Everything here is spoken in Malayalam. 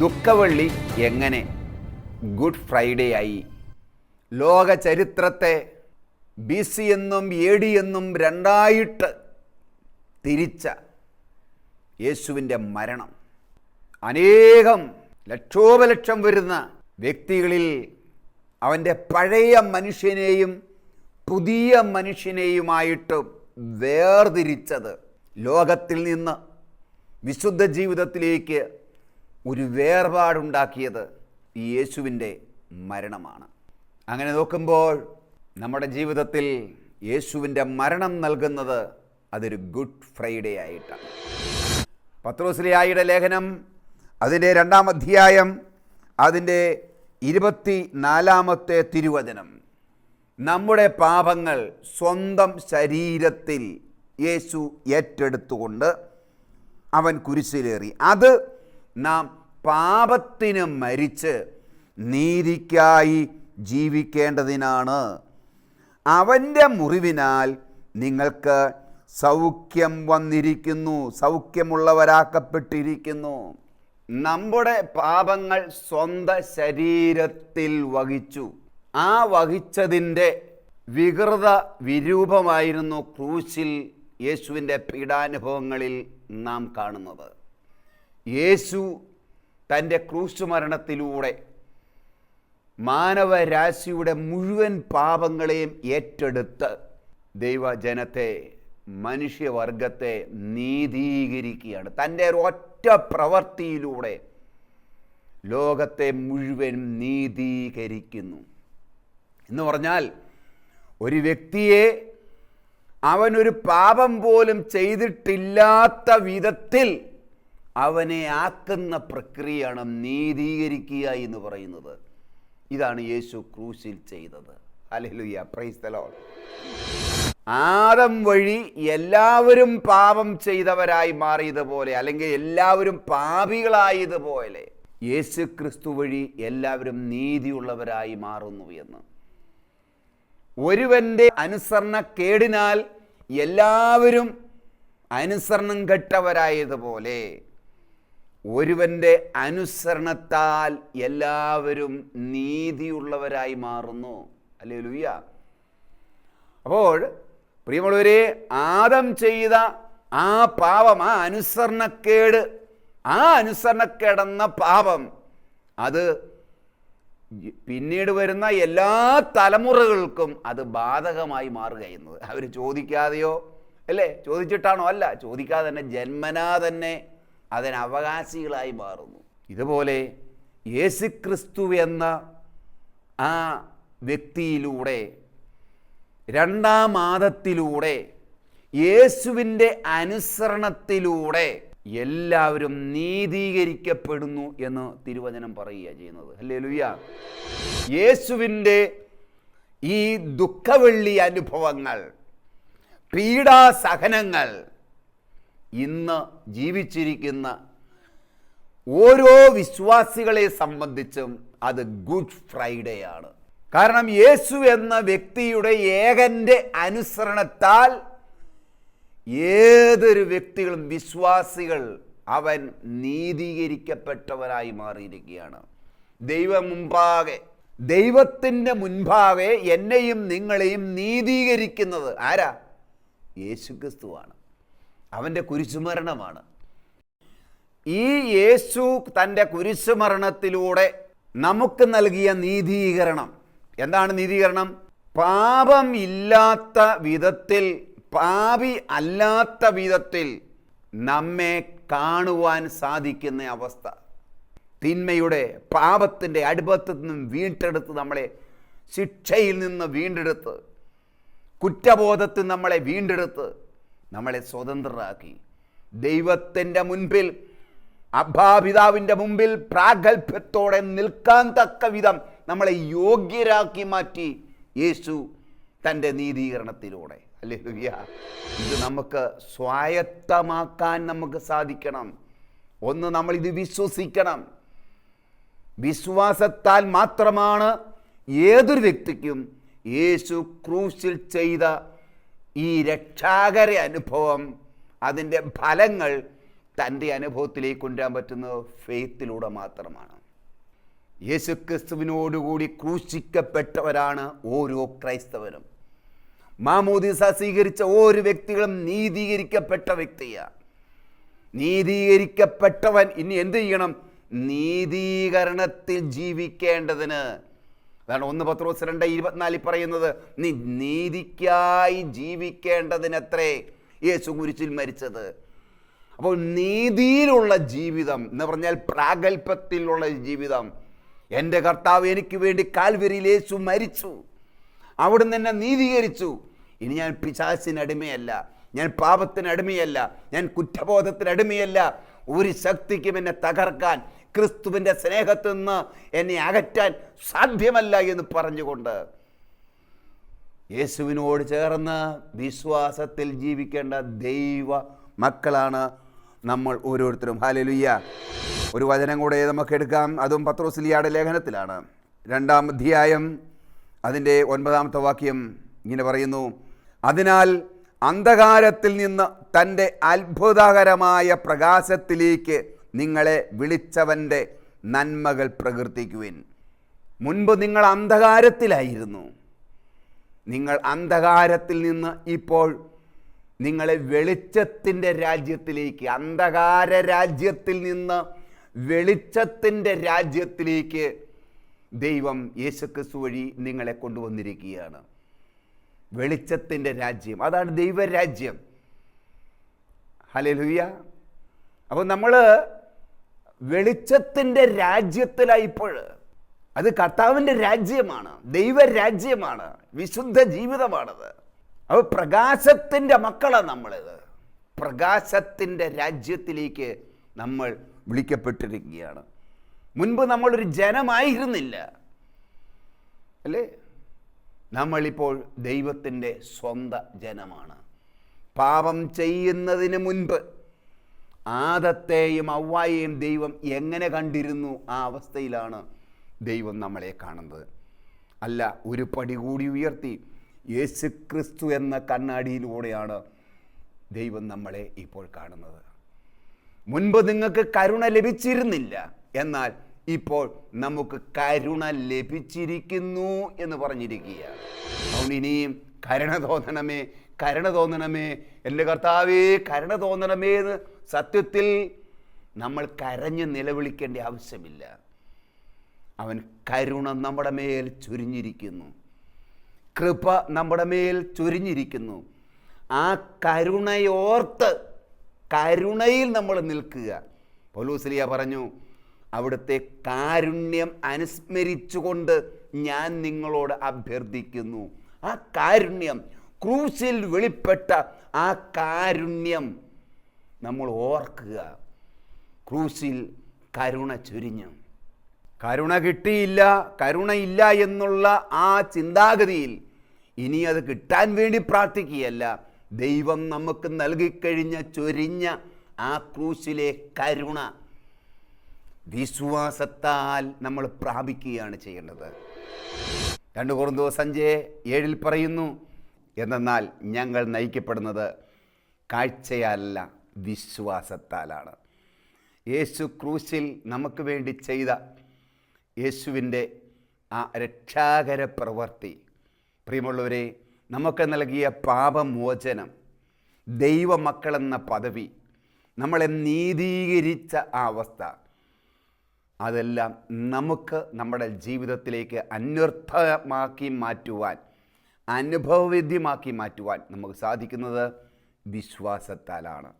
ദുഃഖവെള്ളി എങ്ങനെ ഗുഡ് ഫ്രൈഡേ ആയി? ലോക ചരിത്രത്തെ ബി സി എന്നും എ ഡി എന്നും രണ്ടായിട്ട് തിരിച്ച യേശുവിന്റെ മരണം. അനേകം ലക്ഷോപലക്ഷം വരുന്ന വ്യക്തികളിൽ അവന്റെ പഴയ മനുഷ്യനെയും പുതിയ മനുഷ്യനെയുമായിട്ട് വേർതിരിച്ചത് ലോകത്തിൽ നിന്ന് വിശുദ്ധ ജീവിതത്തിലേക്ക് ഒരു വേർപാടുണ്ടാക്കിയത് ഈ യേശുവിന്റെ മരണമാണ്. അങ്ങനെ നോക്കുമ്പോൾ നമ്മുടെ ജീവിതത്തിൽ യേശുവിന്റെ മരണം നൽകുന്നത് അതൊരു ഗുഡ് ഫ്രൈഡേ ആയിട്ടാണ്. പത്രോസ്ലിയായുടെ ലേഖനം അതിന്റെ രണ്ടാം അധ്യായം അതിന്റെ ഇരുപത്തി നാലാമത്തെ തിരുവചനം. നമ്മുടെ പാപങ്ങൾ സ്വന്തം ശരീരത്തിൽ യേശു ഏറ്റെടുത്തുകൊണ്ട് അവൻ കുരിശിലേറി. അത് നാം പാപത്തിന് മരിച്ച് നീതിക്കായി ജീവിക്കേണ്ടതിനാണ്. അവന്റെ മുറിവിനാൽ നിങ്ങൾക്ക് സൗഖ്യം വന്നിരിക്കുന്നു സൗഖ്യമുള്ളവരാക്കപ്പെട്ടിരിക്കുന്നു. നമ്മുടെ പാപങ്ങൾ സ്വന്തം ശരീരത്തിൽ വഹിച്ചു. ആ വഹിച്ചതിന്റെ വികൃത വിരൂപമായിരുന്നു ക്രൂശിൽ യേശുവിന്റെ പീഡാനുഭവങ്ങളിൽ നാം കാണുന്നത്. യേശു തന്റെ ക്രൂശ് മരണത്തിലൂടെ മാനവരാശിയുടെ മുഴുവൻ പാപങ്ങളെയും ഏറ്റെടുത്ത് ദൈവജനത്തെ മനുഷ്യവർഗത്തെ നീതീകരിക്കുകയാണ്. തന്റെ ഒറ്റ പ്രവൃത്തിയിലൂടെ ലോകത്തെ മുഴുവൻ നീതീകരിക്കുന്നു. എന്ന് പറഞ്ഞാൽ ഒരു വ്യക്തിയെ അവനൊരു പാപം പോലും ചെയ്തിട്ടില്ലാത്ത വിധത്തിൽ അവനെ ആക്കുന്ന പ്രക്രിയയാണ് നീതീകരിക്കുക എന്ന് പറയുന്നത്. ഇതാണ് യേശു ക്രൂശിൽ ചെയ്തത്. ലോർഡ് ആദം വഴി എല്ലാവരും പാപം ചെയ്തവരായി മാറിയതുപോലെ അല്ലെങ്കിൽ എല്ലാവരും പാപികളായതുപോലെ യേശു ക്രിസ്തു വഴി എല്ലാവരും നീതിയുള്ളവരായി മാറുന്നു എന്ന്. ഒരുവന്റെ അനുസരണക്കേടിനാൽ എല്ലാവരും അനുസരണം കെട്ടവരായതുപോലെ ഒരുവന്റെ അനുസരണത്താൽ എല്ലാവരും നീതിയുള്ളവരായി മാറുന്നു. അല്ലേ ലുയ്യ അപ്പോൾ പ്രിയമുള്ളവരെ ആദം ചെയ്ത ആ പാപം ആ അനുസരണക്കേട് ആ അനുസരണക്കേടെന്ന പാപം അത് പിന്നീട് വരുന്ന എല്ലാ തലമുറകൾക്കും അത് ബാധകമായി മാറുക എന്നത് അവർ ചോദിക്കാതെയോ അല്ലേ? ചോദിച്ചിട്ടാണോ? അല്ല. ചോദിക്കാതെ തന്നെ ജന്മനാ തന്നെ അതിന് അവകാശികളായി മാറുന്നു. ഇതുപോലെ യേശുക്രിസ്തു എന്ന ആ വ്യക്തിയിലൂടെ രണ്ടാം മാതത്തിലൂടെ യേശുവിന്റെ അനുസരണത്തിലൂടെ എല്ലാവരും നീതീകരിക്കപ്പെടുന്നു എന്ന് തിരുവചനം പറയുക ചെയ്യുന്നത്. അല്ലേ ലുയ്യ യേശുവിന്റെ ഈ ദുഃഖവെള്ളി അനുഭവങ്ങൾ പീഡാസഹനങ്ങൾ ഇന്ന് ജീവിച്ചിരിക്കുന്ന ഓരോ വിശ്വാസികളെ സംബന്ധിച്ചും അത് ഗുഡ് ഫ്രൈഡേ ആണ് കാരണം യേശു എന്ന വ്യക്തിയുടെ ഏകന്റെ അനുസരണത്താൽ ഏതൊരു വ്യക്തികളും വിശ്വാസികൾ അവൻ നീതീകരിക്കപ്പെട്ടവരായി മാറിയിരിക്കുകയാണ്. ദൈവം മുമ്പാകെ ദൈവത്തിന്റെ മുൻപാകെ എന്നെയും നിങ്ങളെയും നീതീകരിക്കുന്നത് ആരാ? യേശുക്രിസ്തുവാണ്. അവന്റെ കുരിശുമരണമാണ്. ഈ യേശു തന്റെ കുരിശുമരണത്തിലൂടെ നമുക്ക് നൽകിയ നീതീകരണം. എന്താണ് നീതീകരണം? പാപം ഇല്ലാത്ത വിധത്തിൽ പാപി അല്ലാത്ത വിധത്തിൽ നമ്മെ കാണുവാൻ സാധിക്കുന്ന അവസ്ഥ. തിന്മയുടെ പാപത്തിന്റെ അടുപ്പത്തു നിന്നും വീണ്ടെടുത്ത് നമ്മളെ ശിക്ഷയിൽ നിന്ന് വീണ്ടെടുത്ത് കുറ്റബോധത്തിൽ നമ്മളെ വീണ്ടെടുത്ത് നമ്മളെ സ്വതന്ത്രരാക്കി. ദൈവത്തിന്റെ മുൻപിൽ അഭാപിതാവിന്റെ മുമ്പിൽ പ്രാഗൽഭ്യത്തോടെ നിൽക്കാൻ തക്ക വിധം നമ്മളെ യോഗ്യരാക്കി മാറ്റി യേശു തന്റെ നീതീകരണത്തിലൂടെ. അല്ലേ ഇത് നമുക്ക് സ്വായത്തമാക്കാൻ നമുക്ക് സാധിക്കണം. ഒന്ന് നമ്മൾ ഇത് വിശ്വസിക്കണം. വിശ്വാസത്താൽ മാത്രമാണ് ഏതൊരു വ്യക്തിക്കും യേശു ക്രൂശിൽ ചെയ്ത ഈ രക്ഷാകര അനുഭവം അതിന്റെ ഫലങ്ങൾ തന്റെ അനുഭവത്തിലേക്ക് കൊണ്ടുവരാൻ പറ്റുന്നത് ഫെയ്ത്തിലൂടെ മാത്രമാണ്. യേശുക്രിസ്തുവിനോടുകൂടി ക്രൂശിക്കപ്പെട്ടവരാണ് ഓരോ ക്രൈസ്തവനും മാമോദിസ സ്വീകരിച്ച ഓരോ വ്യക്തികളും നീതീകരിക്കപ്പെട്ട വ്യക്തിയാണ് നീതീകരിക്കപ്പെട്ടവൻ ഇനി എന്ത് ചെയ്യണം? നീതീകരണത്തിൽ ജീവിക്കേണ്ടതിന് അതാണ് ഒന്ന് പത്രോസ് രണ്ട് ഇരുപത്തിനാലിൽ പറയുന്നത് നീ നീതിക്കായി ജീവിക്കേണ്ടതിനത്രേ യേശു കുരിശിൽ മരിച്ചത്. അപ്പോൾ നീതിയിലുള്ള ജീവിതം എന്ന് പറഞ്ഞാൽ പ്രാഗൽഭ്യത്തിലുള്ള ജീവിതം. എന്റെ കർത്താവ് എനിക്ക് വേണ്ടി കാൽവരിയിൽ യേശു മരിച്ചു. അവിടുന്ന് എന്നെ നീതീകരിച്ചു. ഇനി ഞാൻ പിശാസിനടിമയല്ല ഞാൻ പാപത്തിനടിമയല്ല ഞാൻ കുറ്റബോധത്തിനടിമയല്ല ഒരു ശക്തിക്കും എന്നെ തകർക്കാൻ ക്രിസ്തുവിന്റെ സ്നേഹത്തിൽ നിന്ന് എന്നെ അകറ്റാൻ സാധ്യമല്ല എന്ന് പറഞ്ഞുകൊണ്ട് യേശുവിനോട് ചേർന്ന് വിശ്വാസത്തിൽ ജീവിക്കേണ്ട ദൈവ മക്കളാണ് നമ്മൾ ഓരോരുത്തരും. ഹാലലുയ്യ ഒരു വചനം കൂടെ നമുക്ക് എടുക്കാം. അതും പത്രോസിലിയാടെ ലേഖനത്തിലാണ്. രണ്ടാം അധ്യായം അതിന്റെ ഒൻപതാമത്തെ വാക്യം ഇങ്ങനെ പറയുന്നു. അതിനാൽ അന്ധകാരത്തിൽ നിന്ന് തന്റെ അത്ഭുതകരമായ പ്രകാശത്തിലേക്ക് നിങ്ങളെ വിളിച്ചവന്റെ നന്മകൾ പ്രകീർത്തിക്കുവിൻ. മുൻപ് നിങ്ങൾ അന്ധകാരത്തിലായിരുന്നു. നിങ്ങൾ അന്ധകാരത്തിൽ നിന്ന് ഇപ്പോൾ നിങ്ങളെ വെളിച്ചത്തിന്റെ രാജ്യത്തിലേക്ക് അന്ധകാര രാജ്യത്തിൽ നിന്ന് വെളിച്ചത്തിന്റെ രാജ്യത്തിലേക്ക് ദൈവം യേശുക്രിസ്തു വഴി നിങ്ങളെ കൊണ്ടുവന്നിരിക്കുകയാണ്. വെളിച്ചത്തിന്റെ രാജ്യം അതാണ് ദൈവരാജ്യം. ഹലലുയ്യ അപ്പോൾ നമ്മൾ വെളിച്ചത്തിന്റെ രാജ്യത്തിലായിപ്പോൾ അത് കർത്താവിന്റെ രാജ്യമാണ് ദൈവരാജ്യമാണ് വിശുദ്ധ ജീവിതമാണത്. അപ്പോൾ പ്രകാശത്തിന്റെ മക്കളാണ് നമ്മളിത്. പ്രകാശത്തിന്റെ രാജ്യത്തിലേക്ക് നമ്മൾ വിളിക്കപ്പെട്ടിരിക്കുകയാണ്. മുൻപ് നമ്മളൊരു ജനമായിരുന്നില്ല. അല്ലേ? നമ്മളിപ്പോൾ ദൈവത്തിന്റെ സ്വന്തം ജനമാണ് പാപം ചെയ്യുന്നതിന് മുൻപ് ആദത്തെയും അവ്വായെയും ദൈവം എങ്ങനെ കണ്ടിരുന്നു ആ അവസ്ഥയിലാണ് ദൈവം നമ്മളെ കാണുന്നത്. അല്ല ഒരു പടി കൂടി ഉയർത്തി യേശു ക്രിസ്തു എന്ന കണ്ണാടിയിലൂടെയാണ് ദൈവം നമ്മളെ ഇപ്പോൾ കാണുന്നത്. മുൻപ് നിങ്ങൾക്ക് കരുണ ലഭിച്ചിരുന്നില്ല. എന്നാൽ ഇപ്പോൾ നമുക്ക് കരുണ ലഭിച്ചിരിക്കുന്നു എന്ന് പറഞ്ഞിരിക്കുകയാണ്. അതുകൊണ്ട് ഇനിയും കരുണ തോന്നണമേ കരുണ തോന്നണമേ. എന്റെ കർത്താവേ കരുണ തോന്നണമേ എന്ന് സത്യത്തിൽ നമ്മൾ കരഞ്ഞ് നിലവിളിക്കേണ്ട ആവശ്യമില്ല. അവൻ കരുണ നമ്മുടെ മേൽ ചുരിഞ്ഞിരിക്കുന്നു. കൃപ നമ്മുടെ മേൽ ചുരിഞ്ഞിരിക്കുന്നു. ആ കരുണയോർത്ത് കരുണയിൽ നമ്മൾ നിൽക്കുക. പൊലൂസലിയ പറഞ്ഞു അവിടുത്തെ കാരുണ്യം അനുസ്മരിച്ചുകൊണ്ട് ഞാൻ നിങ്ങളോട് അഭ്യർത്ഥിക്കുന്നു. ആ കാരുണ്യം ക്രൂസിൽ വെളിപ്പെട്ട ആ കാരുണ്യം നമ്മൾ ഓർക്കുക. ക്രൂശിൽ കരുണ ചൊരിഞ്ഞു. കരുണ കിട്ടിയില്ല കരുണയില്ല എന്നുള്ള ആ ചിന്താഗതിയിൽ ഇനി അത് കിട്ടാൻ വേണ്ടി പ്രാർത്ഥിക്കുകയല്ല. ദൈവം നമുക്ക് നൽകിക്കഴിഞ്ഞ ചൊരിഞ്ഞ ആ ക്രൂശിലെ കരുണ വിശ്വാസത്താൽ നമ്മൾ പ്രാപിക്കുകയാണ് ചെയ്യേണ്ടത്. രണ്ട് കുറന്തോ സഞ്ജയ് ഏഴിൽ പറയുന്നു എന്നാൽ ഞങ്ങൾ നയിക്കപ്പെടുന്നത് കാഴ്ചയല്ല വിശ്വാസത്താലാണ്. യേശു ക്രൂശിൽ നമുക്ക് വേണ്ടി ചെയ്ത യേശുവിന്റെ ആ രക്ഷാകര പ്രവൃത്തി പ്രിയമുള്ളവരെ നമുക്ക് നൽകിയ പാപമോചനം ദൈവമക്കളെന്ന പദവി നമ്മളെ നീതീകരിച്ച ആ അവസ്ഥ അതെല്ലാം നമുക്ക് നമ്മുടെ ജീവിതത്തിലേക്ക് അന്വർത്ഥമാക്കി മാറ്റുവാൻ അനുഭവവേദ്യമാക്കി മാറ്റുവാൻ നമുക്ക് സാധിക്കുന്നത് വിശ്വാസത്താലാണ്.